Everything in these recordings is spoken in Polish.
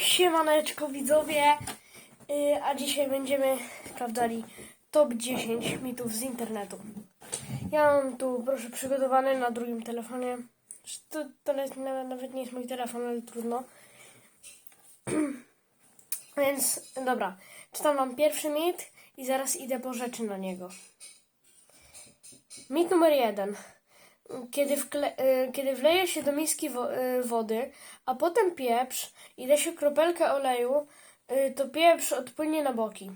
Siemaneczko widzowie, Yy, a dzisiaj będziemy sprawdzali top 10 mitów z internetu. Ja mam tu, proszę, przygotowany na drugim telefonie. To, to nawet, nawet nie jest mój telefon, ale trudno. Więc dobra, czytam wam pierwszy mit i zaraz idę po rzeczy na niego. Mit numer jeden. Kiedy, wkle, y, kiedy wleje się do miski y, wody, a potem pieprz i da się kropelkę oleju, y, to pieprz odpłynie na boki.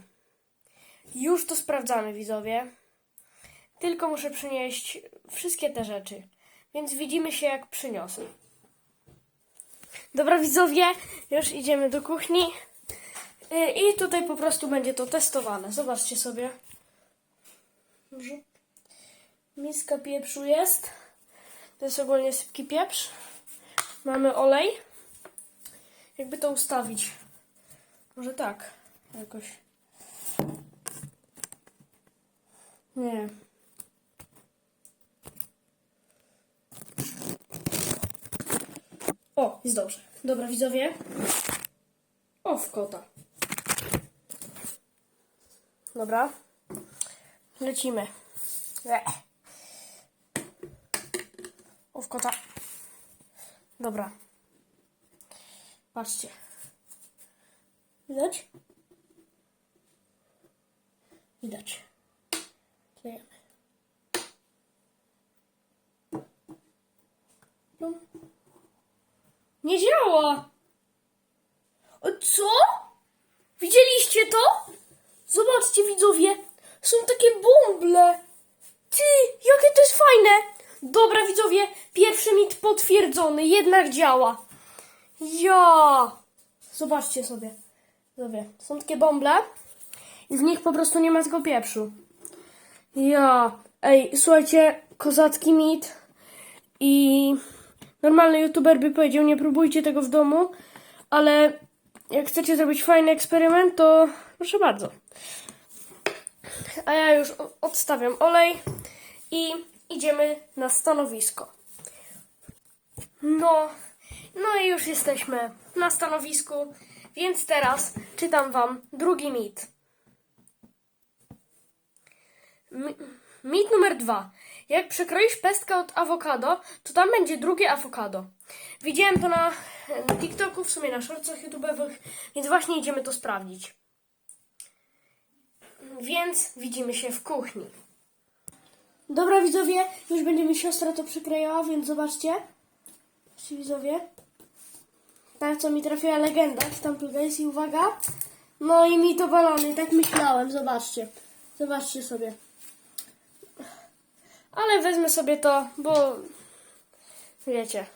Już to sprawdzamy, widzowie. Tylko muszę przynieść wszystkie te rzeczy. Więc widzimy się, jak przyniosę. Dobra, widzowie, już idziemy do kuchni. I tutaj po prostu będzie to testowane. Zobaczcie sobie. Miska pieprzu jest. To jest ogólnie sypki pieprz. Mamy olej. Jakby to ustawić. Może tak. Jakoś. Nie. O, jest dobrze. Dobra, widzowie. O, w kota. Dobra. Lecimy. O, kota. Dobra. Patrzcie. Widać? Widać. Klejemy. No. Nie działa! O, co? Widzieliście to? Zobaczcie, widzowie. Są takie bąble. Ty, jakie to jest fajne! Dobra, widzowie, pierwszy mit potwierdzony, jednak działa. Ja! Zobaczcie sobie. Widzowie, są takie bąble i w nich po prostu nie ma tego pieprzu. Ja! Ej, słuchajcie, kozacki mit i normalny youtuber by powiedział, nie próbujcie tego w domu, ale jak chcecie zrobić fajny eksperyment, to proszę bardzo. A ja już odstawiam olej i idziemy na stanowisko. No, no i już jesteśmy na stanowisku, więc teraz czytam wam drugi mit. Mi- Mit numer dwa. Jak przekroisz pestkę od awokado, to tam będzie drugie awokado. Widziałem to na TikToku, w sumie na shortsach YouTube'owych, więc właśnie idziemy to sprawdzić. Więc widzimy się w kuchni. Dobra widzowie, już będzie mi siostra to przyklejała, więc zobaczcie. Widzowie. Tak, co mi trafiła legenda w Temple Days i uwaga. No i mi to balony, tak myślałem, zobaczcie. Zobaczcie sobie. Ale wezmę sobie to, bo wiecie.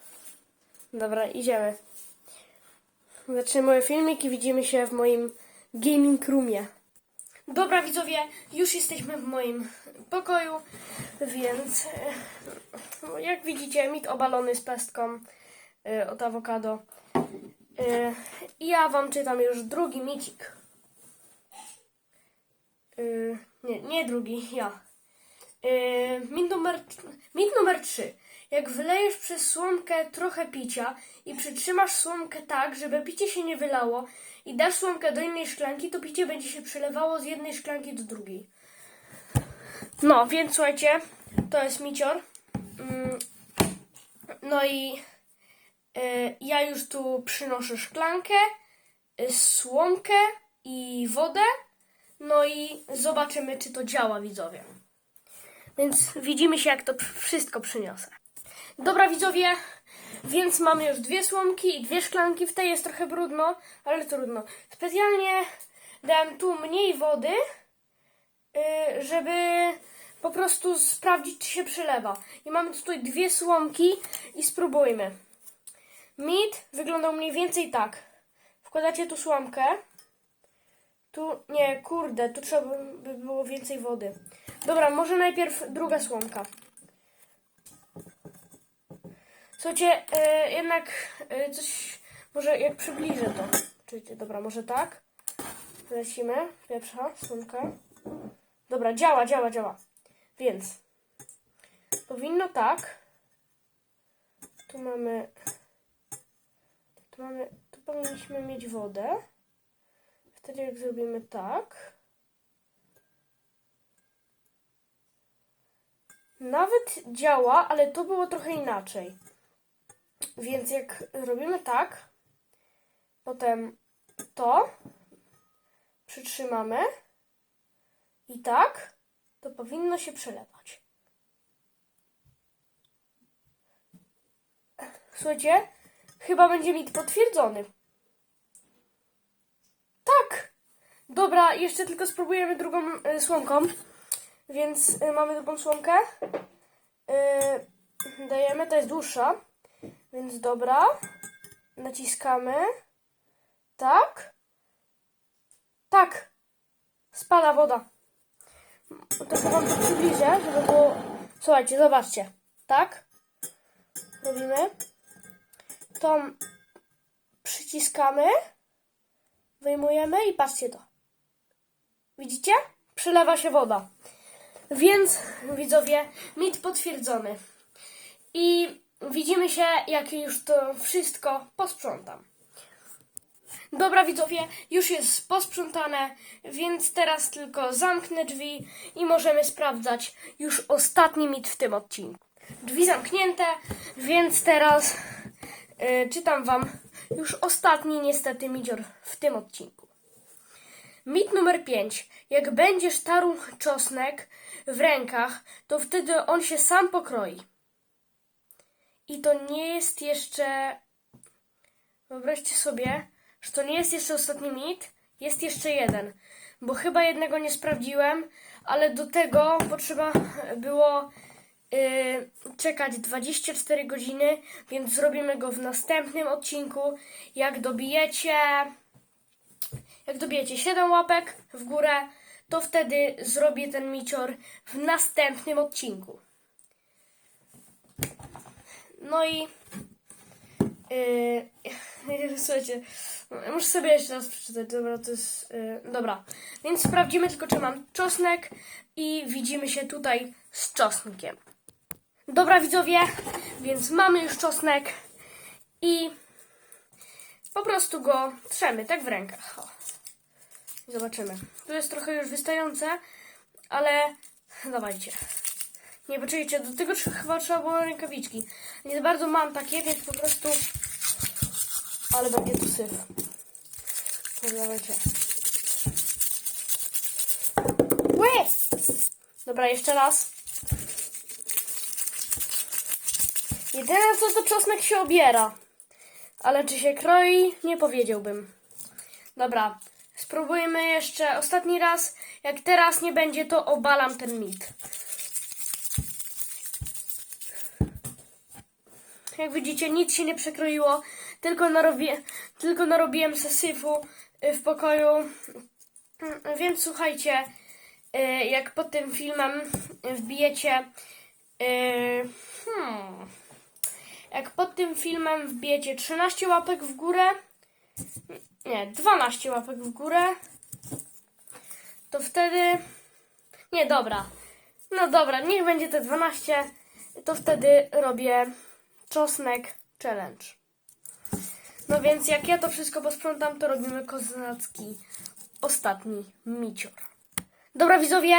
Dobra, idziemy. Zaczynamy filmik i widzimy się w moim gaming roomie. Dobra widzowie, już jesteśmy w moim pokoju, więc e, jak widzicie mit obalony z pestką e, od awokado. E, I ja wam czytam już drugi micik. Nie, nie drugi, ja. Mit, numer, mit numer 3. Jak wylejesz przez słomkę trochę picia i przytrzymasz słomkę tak, żeby picie się nie wylało i dasz słomkę do innej szklanki, to picie będzie się przelewało z jednej szklanki do drugiej. No, więc słuchajcie, to jest micior. Mm, No i e, ja już tu przynoszę szklankę, e, słomkę i wodę. No i zobaczymy, czy to działa, widzowie. Więc widzimy się, jak to wszystko przyniosę. Dobra, widzowie, więc mamy już dwie słomki i dwie szklanki. W tej jest trochę brudno, ale trudno. Specjalnie dałem tu mniej wody, y, żeby po prostu sprawdzić, czy się przelewa. I mamy tutaj dwie słomki i spróbujmy. Mit wyglądał mniej więcej tak. Wkładacie tu słomkę. Tu, nie, kurde, tu trzeba by było więcej wody. Dobra, może najpierw druga słomka. Słuchajcie, e, jednak e, coś, może jak przybliżę to. Czujcie, dobra, może tak. Lecimy, pierwsza słomka. Dobra, działa, działa, działa. Więc powinno tak. Tu mamy, tu mamy, tu powinniśmy mieć wodę. Wtedy jak zrobimy tak. Nawet działa, ale to było trochę inaczej. Więc jak robimy tak, potem to przytrzymamy i tak, to powinno się przelewać. Słuchajcie, chyba będzie mit potwierdzony. Tak! Dobra, jeszcze tylko spróbujemy drugą y, słomką. Więc y, mamy drugą słomkę. Y, dajemy, to jest dłuższa. Więc dobra. Naciskamy. Tak. Tak. Spada woda. Trochę wam to przybliżę, żeby było... Słuchajcie, zobaczcie. Tak. Robimy. Tą przyciskamy. Wyjmujemy i patrzcie to. Widzicie? Przelewa się woda. Więc, widzowie, mit potwierdzony. I widzimy się, jak już to wszystko posprzątam. Dobra, widzowie, już jest posprzątane, więc teraz tylko zamknę drzwi i możemy sprawdzać już ostatni mit w tym odcinku. Drzwi zamknięte, więc teraz y, czytam Wam już ostatni niestety micior w tym odcinku. Mit numer 5. Jak będziesz tarł czosnek w rękach, to wtedy on się sam pokroi. I to nie jest jeszcze. Wyobraźcie sobie, że to nie jest jeszcze ostatni mit, jest jeszcze jeden. Bo chyba jednego nie sprawdziłem, ale do tego potrzeba było yy, czekać 24 godziny, więc zrobimy go w następnym odcinku. Jak dobijecie jak dobijecie 7 łapek w górę, to wtedy zrobię ten micior w następnym odcinku. No i yy, słuchajcie, muszę sobie jeszcze raz przeczytać, dobra, to jest, yy, dobra. Więc sprawdzimy tylko, czy mam czosnek i widzimy się tutaj z czosnkiem. Dobra widzowie, więc mamy już czosnek i po prostu go trzemy, tak w rękach. O. Zobaczymy. Tu jest trochę już wystające, ale dawajcie. Nie, poczekajcie, do tego chyba trzeba było rękawiczki. Nie za bardzo mam takie, więc po prostu... Ale będzie tu syf. No, dawajcie. Dobra, jeszcze raz. Jedyne co to czosnek się obiera. Ale czy się kroi, nie powiedziałbym. Dobra, spróbujmy jeszcze ostatni raz. Jak teraz nie będzie, to obalam ten mit. Jak widzicie, nic się nie przekroiło, tylko, tylko narobiłem sesyfu y, w pokoju. Więc słuchajcie, y, jak pod tym filmem wbijecie. y, Hmm, jak pod tym filmem wbijecie 13 łapek w górę, nie, 12 łapek w górę, to wtedy, nie, dobra, no dobra, niech będzie te 12, to wtedy robię czosnek challenge. No więc jak ja to wszystko posprzątam, to robimy kozacki ostatni micior. Dobra widzowie,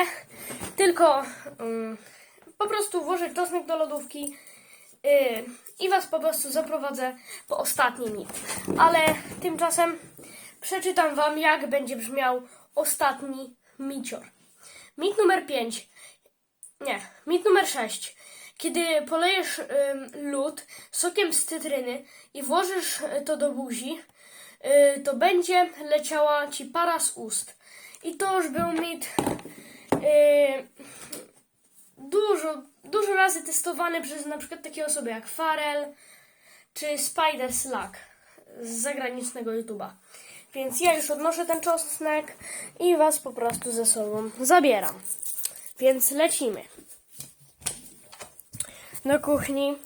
tylko ym, po prostu włożę czosnek do lodówki yy, i was po prostu zaprowadzę po ostatni mit. Ale tymczasem przeczytam wam, jak będzie brzmiał ostatni micior. Mit numer 5. Nie, mit numer 6. Kiedy polejesz lód sokiem z cytryny i włożysz y, to do buzi, y, to będzie leciała ci para z ust. I to już był mit y, dużo, dużo razy testowany przez na przykład takie osoby jak Farel czy Spider Slack z zagranicznego YouTube'a. Więc ja już odnoszę ten czosnek i was po prostu ze sobą zabieram. Więc lecimy do kuchni.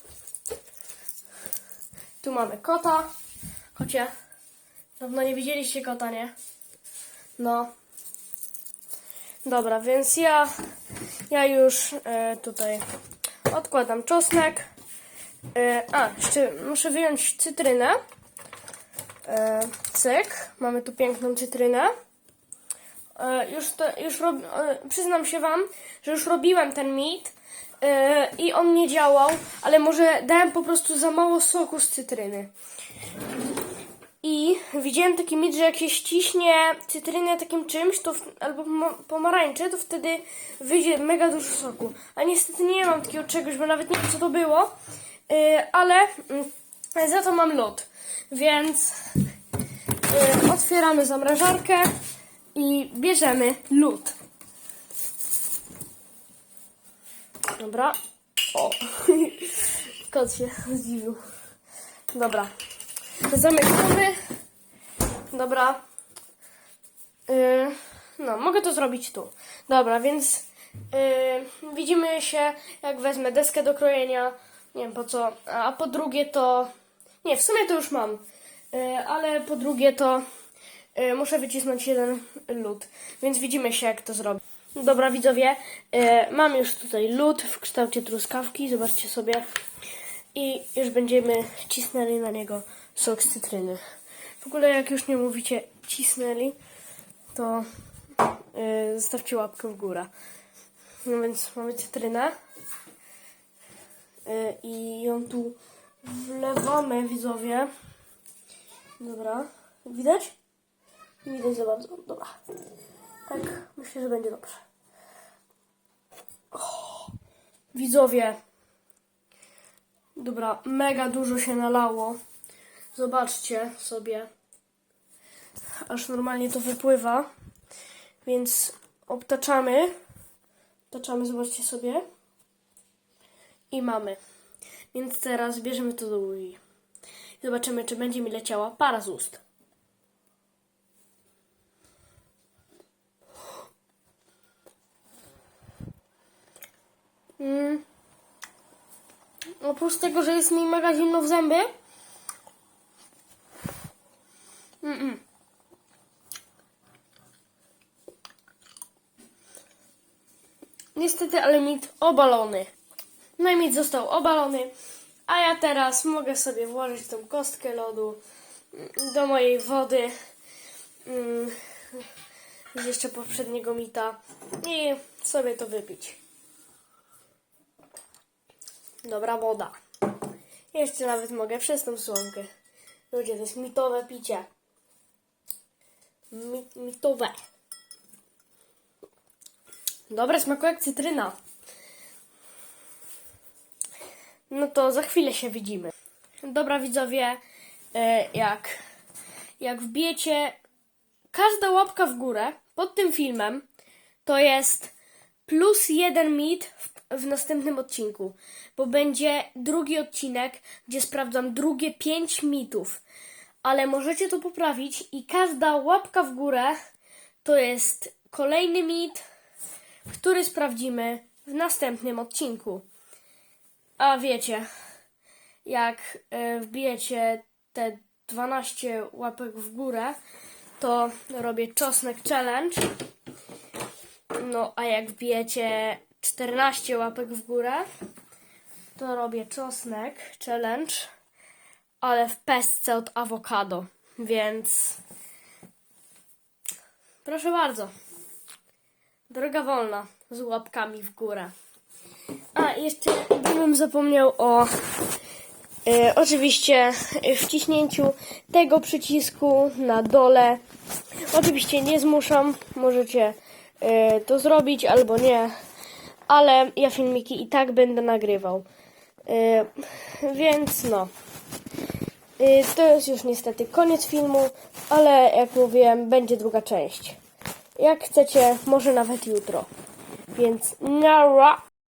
Tu mamy kota. Kocie. Dawno nie widzieliście kota, nie? No. Dobra, więc ja, ja już e, tutaj odkładam czosnek. E, a, jeszcze muszę wyjąć cytrynę. E, cyk, mamy tu piękną cytrynę. Już to, już rob, przyznam się Wam, że już robiłem ten mit i on nie działał, ale może dałem po prostu za mało soku z cytryny. I widziałem taki mit, że jak się ściśnie cytrynę takim czymś, to w, albo pomarańcze, to wtedy wyjdzie mega dużo soku. A niestety nie mam takiego czegoś, bo nawet nie wiem co to było, e, ale mm, za to mam lód. Więc e, otwieramy zamrażarkę i bierzemy lód. Dobra. O, kot się zdziwił. Dobra. Zamykamy. Dobra. Yy, no, mogę to zrobić tu. Dobra, więc yy, widzimy się, jak wezmę deskę do krojenia. Nie wiem po co. A po drugie to. Nie, w sumie to już mam. Yy, ale po drugie to yy, muszę wycisnąć jeden lód. Więc widzimy się, jak to zrobić. Dobra, widzowie, yy, mam już tutaj lód w kształcie truskawki. Zobaczcie sobie. I już będziemy cisnęli na niego sok z cytryny. W ogóle jak już nie mówicie cisnęli, to yy, zostawcie łapkę w górę. No więc mamy cytrynę yy, i ją tu wlewamy, widzowie. Dobra, widać? Nie widać za bardzo. Dobra. Tak, myślę, że będzie dobrze. Widzowie, Dobra, mega dużo się nalało. Zobaczcie sobie. Aż normalnie to wypływa. Więc obtaczamy. Obtaczamy, zobaczcie sobie. I mamy. Więc teraz bierzemy to do łyżki. Zobaczymy, czy będzie mi leciała para z ust. Mm. Oprócz tego, że jest mi mega zimno w zęby. Mm-mm. Niestety, ale mit obalony. No i mit został obalony. A ja teraz mogę sobie włożyć tą kostkę lodu do mojej wody. Mm, z jeszcze poprzedniego mita. I sobie to wypić. Dobra woda. Jeszcze nawet mogę przez tą słomkę. Ludzie, to jest mitowe picie. Mi, mitowe. Dobre, smakuje jak cytryna. No to za chwilę się widzimy. Dobra, widzowie, e, jak, jak wbijecie każda łapka w górę pod tym filmem, to jest plus jeden mit w, w następnym odcinku, bo będzie drugi odcinek, gdzie sprawdzam drugie pięć mitów. Ale możecie to poprawić i każda łapka w górę to jest kolejny mit, który sprawdzimy w następnym odcinku. A wiecie, jak e, wbijecie te 12 łapek w górę, to robię czosnek challenge. No, a jak wbijecie 14 łapek w górę, to robię czosnek challenge, ale w pestce od awokado. Więc proszę bardzo. Droga wolna z łapkami w górę. A, jeszcze gdybym zapomniał o e, oczywiście wciśnięciu tego przycisku na dole. Oczywiście nie zmuszam, możecie to zrobić albo nie, ale ja filmiki i tak będę nagrywał. E, więc no. E, to jest już niestety koniec filmu, ale jak mówiłem, będzie druga część. Jak chcecie, może nawet jutro. Więc nara!